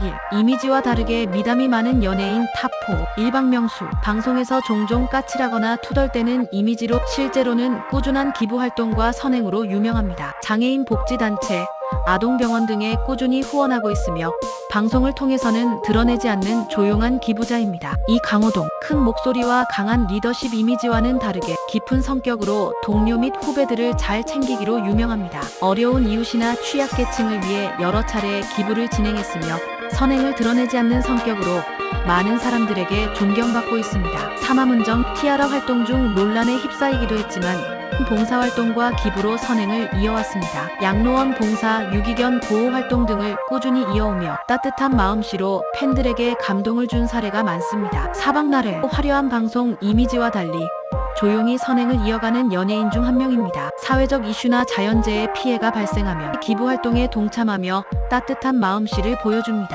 1. 이미지와 다르게 미담이 많은 연예인 탑4 일방명수 방송에서 종종 까칠하거나 투덜대는 이미지로 실제로는 꾸준한 기부 활동과 선행으로 유명합니다. 장애인 복지단체 아동병원 등에 꾸준히 후원하고 있으며 방송을 통해서는 드러내지 않는 조용한 기부자입니다. 이 강호동 큰 목소리와 강한 리더십 이미지와는 다르게 깊은 성격으로 동료 및 후배들을 잘 챙기기로 유명합니다. 어려운 이웃이나 취약계층을 위해 여러 차례 기부를 진행했으며 선행을 드러내지 않는 성격으로 많은 사람들에게 존경받고 있습니다. 사마문정 티아라 활동 중 논란에 휩싸이기도 했지만 봉사활동과 기부로 선행을 이어왔습니다. 양로원 봉사, 유기견 보호 활동 등을 꾸준히 이어오며 따뜻한 마음씨로 팬들에게 감동을 준 사례가 많습니다. 사박날의 화려한 방송 이미지와 달리 조용히 선행을 이어가는 연예인 중 한 명입니다. 사회적 이슈나 자연재해 피해가 발생하면 기부 활동에 동참하며 따뜻한 마음씨를 보여줍니다.